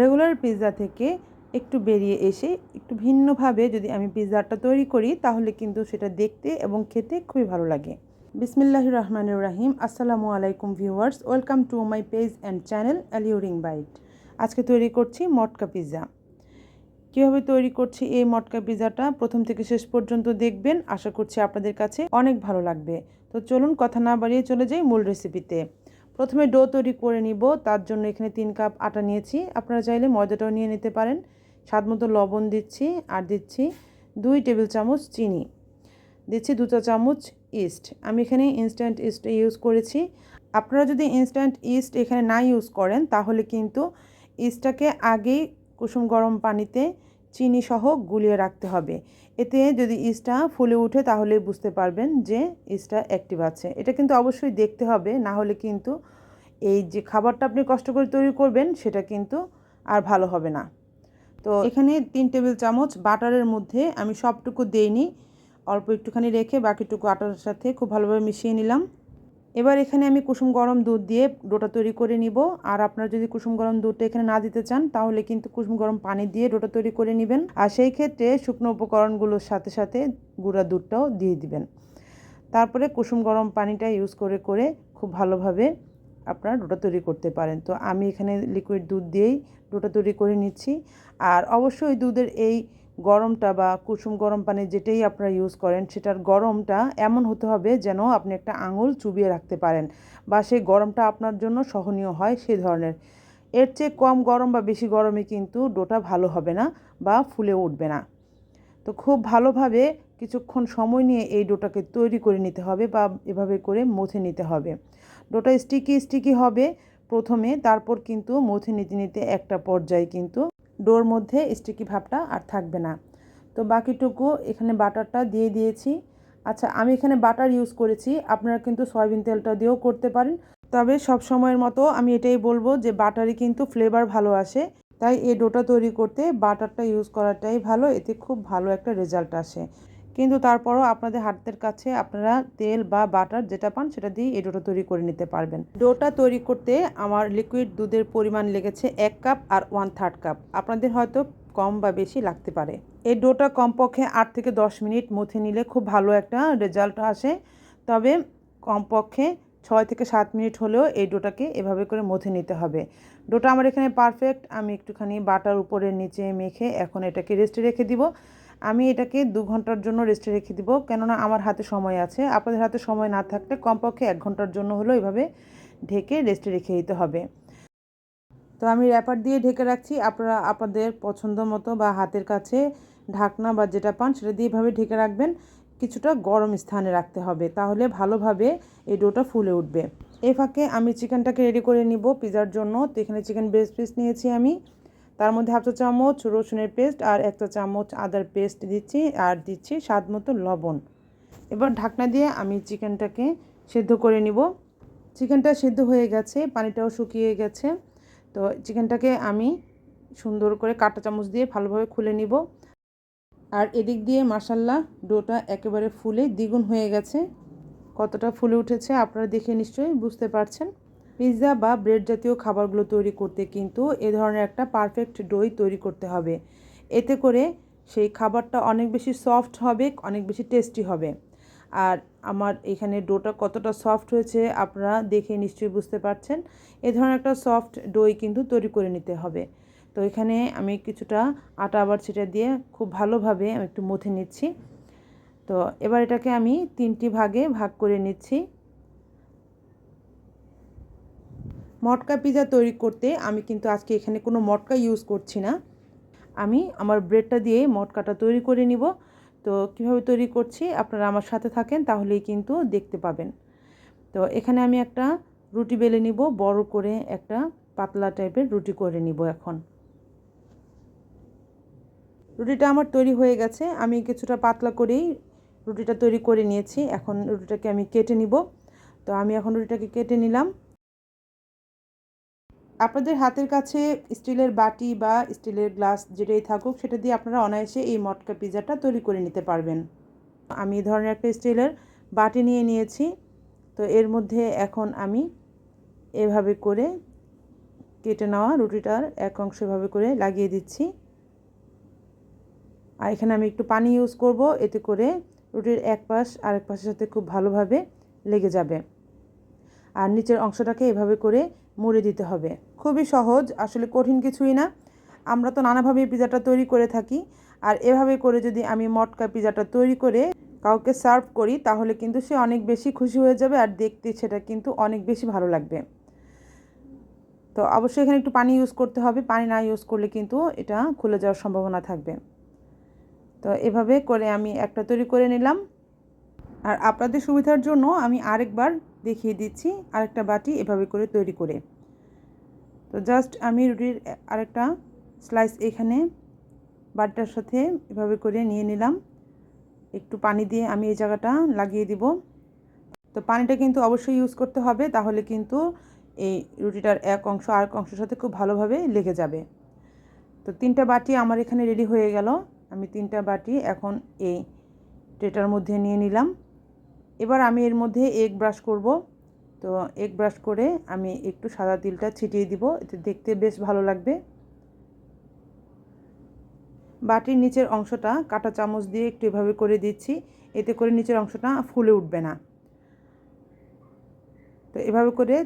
Regular pizza থেকে একটু বেরিয়ে এসে একটু ভিন্নভাবে যদি আমি পিৎজাটা তৈরি করি, তাহলে কিন্তু সেটা দেখতে এবং খেতে খুবই ভালো লাগে। বিসমিল্লাহ রহমানুর রাহিম। আসসালামু আলাইকুম viewers. Welcome to my page and channel Alluring Bite. আজকে তৈরি করছি মটকা পিৎজা। কীভাবে তৈরি করছি এই মটকা পিৎজাটা? প্রথম থেকে শেষ পর্যন্ত দেখবেন। আশা করছি আপনাদের কাছে অনেক ভালো লাগবে। তো চলুন কথা না বাড়িয়ে চলে যাই মূল রেসিপিতে প্রথমে ডো তৈরি করে নিব, তার জন্য এখানে তিন কাপ আটা নিয়েছি। আপনারা চাইলে ময়দাটাও নিয়ে নিতে পারেন। স্বাদ মতো লবণ দিচ্ছি আর দিচ্ছি দুই টেবিল চামচ চিনি। দিচ্ছি দুটো চামচ ইস্ট। আমি এখানে ইনস্ট্যান্ট ইস্ট ইউজ করেছি। আপনারা যদি ইনস্ট্যান্ট ইস্ট এখানে না ইউজ করেন, তাহলে কিন্তু ইস্টটাকে আগেই কুসুম গরম পানিতে চিনি সহ গুলিয়ে রাখতে হবে। এতে যদি ইস্টা ফুলে উঠে তাহলে বুঝতে পারবেন যে ইস্টা অ্যাক্টিভ আছে। এটা কিন্তু অবশ্যই দেখতে হবে, না হলে কিন্তু এই যে খাবারটা আপনি কষ্ট করে তৈরি করবেন সেটা কিন্তু আর ভালো হবে না। তো এখানে তিন টেবিল চামচ বাটারের মধ্যে আমি সবটুকু দেইনি, অল্প একটুখানি রেখে বাকিটুকু আটার সাথে খুব ভালোভাবে মিশিয়ে নিলাম। এবার এখানে আমি কুসুম গরম দুধ দিয়ে ডোটা তৈরি করে নিব। আর আপনারা যদি কুসুম গরম দুধটা এখানে না দিতে চান, তাহলে কিন্তু কুসুম গরম পানি দিয়ে ডোটা তৈরি করে নেবেন। আর সেই ক্ষেত্রে শুকনো উপকরণগুলোর সাথে সাথে গুঁড়া দুধটাও দিয়ে দিবেন। তারপরে কুসুম গরম পানিটা ইউজ করে করে খুব ভালোভাবে আপনারা ডোটা তৈরি করতে পারেন। তো আমি এখানে লিকুইড দুধ দিয়েই ডোটা তৈরি করে নিচ্ছি। আর অবশ্যই দুধের এই গরমটা বা কুসুম গরম পানি যেটাই আপনারা ইউজ করেন, সেটার গরমটা এমন হতে হবে যেন আপনি একটা আঙুল চুবিয়ে রাখতে পারেন বা সেই গরমটা আপনার জন্য সহনীয় হয় সেই ধরনের। এর চেয়ে কম গরম বা বেশি গরমে কিন্তু ডোটা ভালো হবে না বা ফুলে উঠবে না। তো খুব ভালোভাবে কিছুক্ষণ সময় নিয়ে এই ডোটাকে তৈরি করে নিতে হবে বা এভাবে করে মথে নিতে হবে। ডোটা স্টিকি স্টিকি হবে। প্রথমে তারপর কিন্তু মথে নিতে নিতে একটা পর্যায়ে কিন্তু ডোর মধ্যে স্টিকি ভাবটা আর থাকবে না। তো বাকিটুকু এখানে বাটারটা দিয়ে দিয়েছি। আচ্ছা আমি এখানে বাটার ইউজ করেছি। আপনারা কিন্তু সয়াবিন তেলটা দিয়েও করতে পারেন। তবে সব সময়ের মতো আমি এটাই বলব যে বাটারে কিন্তু ফ্লেভার ভালো আসে। তাই এই ডোটা তৈরি করতে বাটারটা ইউজ করাটাই ভালো। এতে খুব ভালো একটা রেজাল্ট আসে। কিন্তু তারপরও আপনাদের হাতের কাছে আপনারা তেল বা বাটার যেটা পান সেটা দিয়ে এই ডোটা তৈরি করে নিতে পারবেন। ডোটা তৈরি করতে আমার লিকুইড দুধের পরিমাণ লেগেছে এক কাপ আর ওয়ান থার্ড কাপ আপনাদের হয়তো কম বা বেশি লাগতে পারে। এই ডোটা কমপক্ষে আট থেকে দশ মিনিট মুথে নিলে খুব ভালো একটা রেজাল্ট আসে। তবে কমপক্ষে ছয় থেকে সাত মিনিট হলেও এই ডোটাকে এভাবে করে মথে নিতে হবে। ডোটা আমার এখানে পারফেক্ট আমি একটুখানি বাটার উপরে নিচে মেখে এখন এটাকে রেস্টে রেখে দিব। আমি এটাকে দু ঘণ্টার জন্য রেস্টে রেখে দিব। কেননা আমার হাতে সময় আছে। আপনাদের হাতে সময় না থাকলে কমপক্ষে এক ঘণ্টার জন্য হলেও এভাবে ঢেকে রেস্টে রেখে দিতে হবে। তো আমি র্যাপার দিয়ে ঢেকে রাখছি। আপনারা আপনাদের পছন্দ মতো বা হাতের কাছে ঢাকনা বা যেটা পান সেটা দিয়ে এভাবে ঢেকে রাখবেন। কিছুটা গরম স্থানে রাখতে হবে। তাহলে ভালোভাবে এই ডোটা ফুলে উঠবে। এই ফাঁকে আমি চিকেনটাকে রেডি করে নিব পিজার জন্য। তো এখানে চিকেন ব্রেস্ট পিস নিয়েছি আমি। তার মধ্যে হাফ চা চামচ রসুনের পেস্ট আর এক চা চামচ আদার পেস্ট দিচ্ছি আর দিচ্ছি স্বাদ মতো লবণ। এবার ঢাকনা দিয়ে আমি চিকেনটাকে সেদ্ধ করে নিব। চিকেনটা সেদ্ধ হয়ে গেছে, পানিটাও শুকিয়ে গেছে। তো চিকেনটাকে আমি সুন্দর করে কাঁটা চামচ দিয়ে ভালোভাবে খুলে নিব। আর এদিক দিয়ে মাসাল্লা ডোটা একেবারে ফুলে দ্বিগুণ হয়ে গেছে। কতটা ফুলে উঠেছে আপনারা দেখে নিশ্চয়ই বুঝতে পারছেন। পিৎজা বা ব্রেড জাতীয় খাবারগুলো তৈরি করতে কিন্তু এ ধরনের একটা পারফেক্ট ডোই তৈরি করতে হবে। এতে করে সেই খাবারটা অনেক বেশি সফট হবে, অনেক বেশি টেস্টি হবে। আর আমার এখানে ডোটা কতটা সফট হয়েছে আপনারা দেখে নিশ্চয়ই বুঝতে পারছেন। এ ধরনের একটা সফট ডই কিন্তু তৈরি করে নিতে হবে। তো এখানে আমি কিছুটা আটা আবার ছিটা দিয়ে খুব ভালোভাবে আমি একটু মথে নিচ্ছি। তো এবার এটাকে আমি তিনটি ভাগে ভাগ করে নিচ্ছি। মটকা পিজা তৈরি করতে আমি কিন্তু আজকে এখানে কোনো মটকা ইউজ করছি না। আমি আমার ব্রেডটা দিয়ে মটকাটা তৈরি করে নিব। তো কীভাবে তৈরি করছি আপনারা আমার সাথে থাকেন তাহলেই কিন্তু দেখতে পাবেন। তো এখানে আমি একটা রুটি বেলে নিব, বড় করে একটা পাতলা টাইপের রুটি করে নিব এখন। রুটিটা আমার তৈরি হয়ে গেছে। আমি কিছুটা পাতলা করেই রুটিটা তৈরি করে নিয়েছি। এখন রুটিটাকে আমি কেটে নিব। তো আমি এখন রুটিটাকে কেটে নিলাম। আপনাদের হাতের কাছে স্টিলের বাটি বা স্টিলের গ্লাস যেটাই থাকুক, সেটা দিয়ে আপনারা অনায়াসে এই মটকা পিজাটা তৈরি করে নিতে পারবেন। আমি এই ধরনের একটা স্টিলের বাটি নিয়ে নিয়েছি। তো এর মধ্যে এখন আমি এভাবে করে কেটে নেওয়া রুটিটার এক অংশ এভাবে করে লাগিয়ে দিচ্ছি। আর এখানে আমি একটু পানি ইউজ করব, এতে করে রুটির এক পাশ আরেক পাশের সাথে খুব ভালোভাবে লেগে যাবে। আর নিচের অংশটাকে এভাবে করে মুড়ে দিতে হবে। খুবই সহজ, আসলে কঠিন কিছুই না। আমরা তো নানাভাবে পিজাটা তৈরি করে থাকি। আর এভাবে করে যদি আমি মটকা পিজাটা তৈরি করে কাউকে সার্ভ করি, তাহলে কিন্তু সে অনেক বেশি খুশি হয়ে যাবে আর দেখতে সেটা কিন্তু অনেক বেশি ভালো লাগবে। তো অবশ্যই এখানে একটু পানি ইউজ করতে হবে। পানি না ইউজ করলে কিন্তু এটা খুলে যাওয়ার সম্ভাবনা থাকবে। তো এভাবে করে আমি একটা তৈরি করে নিলাম। আর আপনাদের সুবিধার জন্য আমি আরেকবার দেখিয়ে দিচ্ছি, আরেকটা বাটি এভাবে করে তৈরি করে। তো জাস্ট আমি রুটির আরেকটা স্লাইস এখানে বাটিটার সাথে এভাবে করে নিয়ে নিলাম। একটু পানি দিয়ে আমি এই জায়গাটা লাগিয়ে দিব। তো পানিটা কিন্তু অবশ্যই ইউজ করতে হবে, তাহলে কিন্তু এই রুটিটার এক অংশ আর এক অংশের সাথে খুব ভালোভাবে লেগে যাবে। তো তিনটা বাটি আমার এখানে রেডি হয়ে গেল। আমি তিনটা বাটি এখন এই ট্রেটার মধ্যে নিয়ে নিলাম। এবার আমি এর মধ্যে এগ ব্রাশ করব। তো এক ব্রাশ করে আমি একটু সাদা তিলটা ছিটিয়ে দিব, এতে দেখতে বেশ ভালো লাগবে। বাটির নিচের অংশটা কাটা চামচ দিয়ে একটু এভাবে করে দিচ্ছি, এতে করে নিচের অংশটা ফুলে উঠবে না। তো এভাবে করে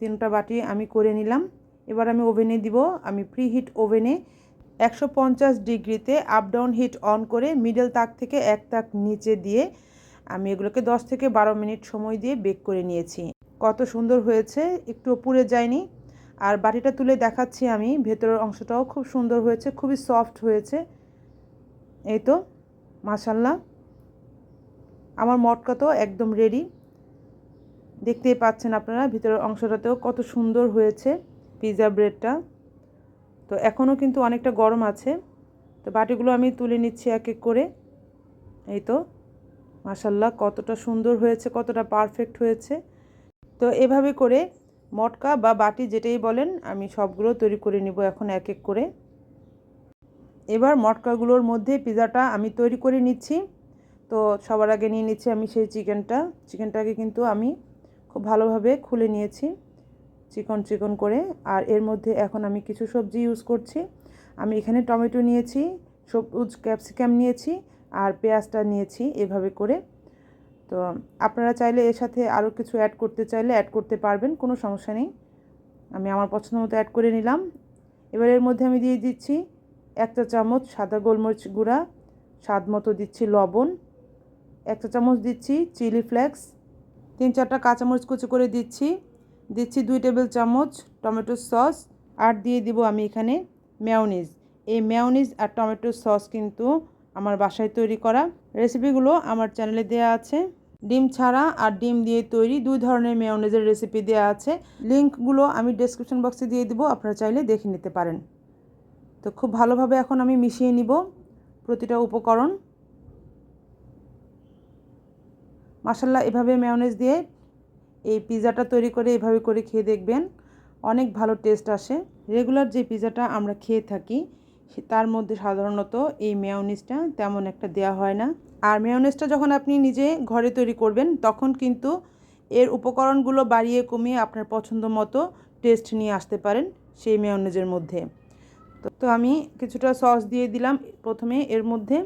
তিনটা বাটি আমি করে নিলাম। এবার আমি ওভেনে দিব, আমি প্রি হিট ওভেনে একশো পঞ্চাশ ডিগ্রিতে আপ ডাউন হিট অন করে মিডল তাক থেকে এক তাক নিচে দিয়ে আমি এগুলোকে দশ থেকে বারো মিনিট সময় দিয়ে বেক করে নিয়েছি। কত সুন্দর হয়েছে, একটু পুড়ে যায়নি। আর বাটিটা তুলে দেখাচ্ছি আমি, ভেতরের অংশটাও খুব সুন্দর হয়েছে, খুবই সফট হয়েছে। এই তো মাসাল্লাহ আমার মটকা তো একদম রেডি দেখতেই পাচ্ছেন আপনারা, ভিতরের অংশটাতেও কত সুন্দর হয়েছে পিৎজা ব্রেডটা তো এখনও কিন্তু অনেকটা গরম আছে। তো বাটিগুলো আমি তুলে নিচ্ছি এক এক করে। এই তো মাসাল্লাহ কতটা সুন্দর হয়েছে, কতটা পারফেক্ট হয়েছে। তো এভাবে করে মটকা বা বাটি যেটাই বলেন, আমি সবগুলো তৈরি করে নিব এখন এক এক করে। এবার মটকাগুলোর মধ্যে পিৎজাটা আমি তৈরি করে নিচ্ছি। তো সবার আগে নিয়ে নিচ্ছি আমি সেই চিকেনটা। চিকেনটাকে কিন্তু আমি খুব ভালোভাবে খুলে নিয়েছি চিকন চিকন করে। আর এর মধ্যে এখন আমি কিছু সবজি ইউজ করছি। আমি এখানে টমেটো নিয়েছি, সবুজ ক্যাপসিকাম নিয়েছি আর পেঁয়াজটা নিয়েছি এভাবে করে। তো আপনারা চাইলে এর সাথে আরও কিছু অ্যাড করতে চাইলে অ্যাড করতে পারবেন, কোনো সমস্যা নেই। আমি আমার পছন্দ মতো অ্যাড করে নিলাম। এবার এর মধ্যে আমি দিয়ে দিচ্ছি এক চা চামচ সাদা গোলমরিচ গুঁড়া, স্বাদ মতো দিচ্ছি লবণ এক চা চামচ দিচ্ছি চিলি ফ্লেক্স, তিন চারটা কাঁচামরিচ কুচি করে দিচ্ছি দিচ্ছি দুই টেবিল চামচ টমেটো সস, আর দিয়ে দিব আমি এখানে মেয়নিজ এই মেয়নিজ আর টমেটো সস কিন্তু আমার বাসায় তৈরি করা। রেসিপিগুলো আমার চ্যানেলে দেওয়া আছে। ডিম ছাড়া আর ডিম দিয়ে তৈরি দুই ধরনের মেয়নিজের রেসিপি দেওয়া আছে। লিঙ্কগুলো আমি ডেসক্রিপশন বক্সে দিয়ে দিব, আপনারা চাইলে দেখে নিতে পারেন। তো খুব ভালোভাবে এখন আমি মিশিয়ে নিব প্রতিটা উপকরণ। মাসাল্লাহ এভাবে মেয়নেজ দিয়ে এই পিৎজাটা তৈরি করে এভাবে করে খেয়ে দেখবেন। অনেক ভালো টেস্ট আসে। রেগুলার যে পিৎজাটা আমরা খেয়ে থাকি তার মধ্যে সাধারণত এই মেয়নিজটা তেমন একটা দেওয়া হয় না। আর মেয়নিজটা যখন আপনি নিজে ঘরে তৈরি করবেন, তখন কিন্তু এর উপকরণগুলো বাড়িয়ে কমিয়ে আপনার পছন্দ মতো টেস্ট নিয়ে আসতে পারেন সেই মেয়নিজের মধ্যে। তো আমি কিছুটা সস দিয়ে দিলাম প্রথমে এর মধ্যে।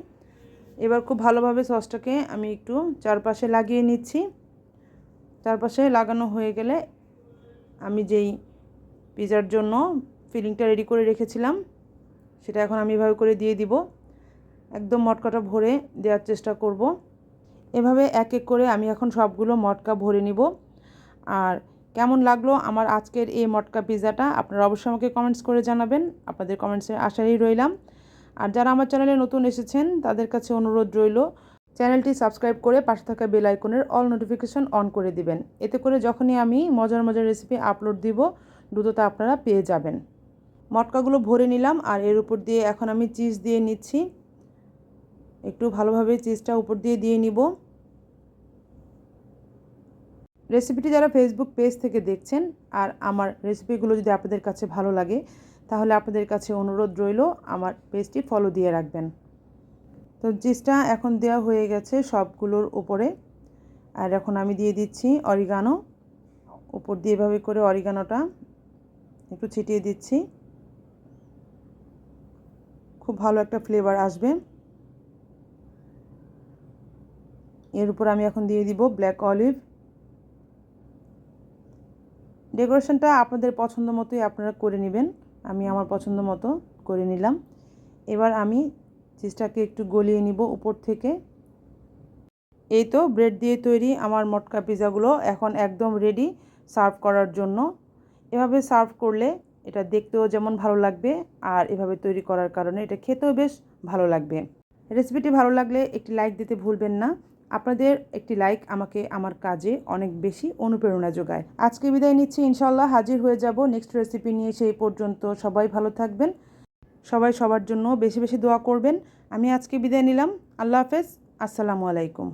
এবার খুব ভালোভাবে সসটাকে আমি একটু চারপাশে লাগিয়ে নিচ্ছি। চারপাশে লাগানো হয়ে গেলে আমি যেই পিজার জন্য ফিলিংটা রেডি করে রেখেছিলাম, সেটা এখন আমি এভাবে করে দিয়ে দিব। একদম মটকাটা ভরে দেওয়ার চেষ্টা করব। এভাবে এক এক করে আমি এখন সবগুলো মটকা ভরে নিব। আর কেমন লাগল আমার আজকের এই মটকা পিৎজাটা আপনারা অবশ্যই আমাকে কমেন্টস করে জানাবেন। আপনাদের কমেন্টসের আশাই রইলাম। আর যারা আমার চ্যানেলে নতুন এসেছেন, তাদের কাছে অনুরোধ রইল চ্যানেলটি সাবস্ক্রাইব করে পাশে থাকা বেল আইকনের অল নোটিফিকেশন অন করে দিবেন। এতে করে যখনই আমি মজার মজার রেসিপি আপলোড দিব, দ্রুততা আপনারা পেয়ে যাবেন। মটকাগুলো ভরে নিলাম, আর এর উপর দিয়ে এখন আমি চিজ দিয়ে নিচ্ছি। একটু ভালোভাবে চিজটা উপর দিয়ে দিয়ে নিব। রেসিপিটি যারা ফেসবুক পেজ থেকে দেখছেন আর আমার রেসিপিগুলো যদি আপনাদের কাছে ভালো লাগে, তাহলে আপনাদের কাছে অনুরোধ রইল আমার পেজটি ফলো দিয়ে রাখবেন। তো চিজটা এখন দেওয়া হয়ে গেছে সবগুলোর উপরে। আর এখন আমি দিয়ে দিচ্ছি অরিগানো। উপর দিয়ে এভাবে করে অরিগানোটা একটু ছিটিয়ে দিচ্ছি। খুব ভালো একটা ফ্লেভার আসবে। এর উপর আমি এখন দিয়ে দিব ব্ল্যাক অলিভ। ডেকোরেশনটা আপনাদের পছন্দ মতোই আপনারা করে নেবেন। আমি আমার পছন্দ মতো করে নিলাম। এবার আমি চিজটাকে একটু গলিয়ে নিব উপর থেকে। এই তো ব্রেড দিয়ে তৈরি আমার মটকা পিৎজাগুলো এখন একদম রেডি সার্ভ করার জন্য। এভাবে সার্ভ করলে এটা দেখতেও যেমন ভালো লাগবে আর এভাবে তৈরি করার কারণে এটা খেতেও বেশ ভালো লাগবে। রেসিপিটি ভালো লাগলে একটি লাইক দিতে ভুলবেন না। আপনাদের একটি লাইক আমাকে আমার কাজে অনেক বেশি অনুপ্রেরণা যোগায়। আজকে বিদায় নিচ্ছি ইনশাল্লাহ হাজির হয়ে যাব নেক্সট রেসিপি নিয়ে সেই পর্যন্ত। সবাই ভালো থাকবেন, সবাই সবার জন্য বেশি বেশি দোয়া করবেন। আমি আজকে বিদায় নিলাম, আল্লাহ হাফেজ, আসসালামু আলাইকুম।